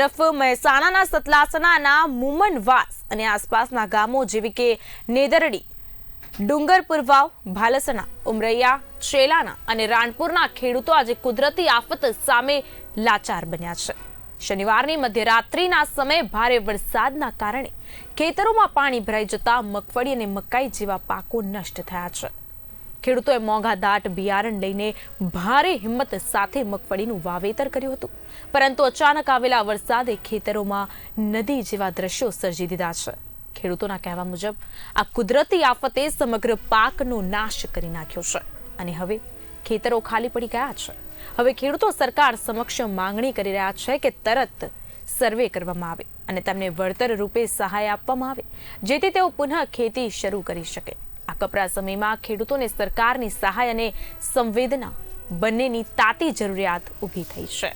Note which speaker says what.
Speaker 1: તરફ મહેસાણાના સતલાસણાના મુમનવાસ અને આસપાસના ગામો જેવી કે નેદરડી ડુંગરપુર વાવ ભાલસણા ઉમરૈયા શેલાના અને રાણપુરના ખેડૂતો આજે કુદરતી આફત સામે લાચાર બન્યા છે. શનિવારની મધ્યરાત્રિના સમયે ભારે વરસાદના કારણે ખેતરોમાં પાણી ભરાઈ જતા મગફળી અને મકાઈ જેવા પાકો નષ્ટ થયા છે. ખેડૂતોએ મોંઘા દાટ, બિયારણ લઈને ભારે હિંમત સાથે મગફળીનું વાવેતર કર્યું હતું. પરંતુ અચાનક આવેલા વરસાદે ખેતરોમાં નદી જેવા દ્રશ્યો સર્જી દીધા છે. ખેડૂતોના કહેવા મુજબ, આ કુદરતી આફતે સમગ્ર પાકનો નાશ કરી નાખ્યો છે. અને હવે ખેતરો ખાલી પડી ગયા છે. હવે ખેડૂતો સરકાર સમક્ષ માંગણી કરી રહ્યા છે કે તરત સર્વે કરવામાં આવે અને તેમને વળતર રૂપે સહાય આપવામાં આવે, જેથી તેઓ પુનઃ ખેતી શરૂ કરી શકે. કપરા સમયમાં ખેડૂતોને સરકારની સહાય અને સંવેદના બંનેની તાતી જરૂરિયાત ઊભી થઈ છે.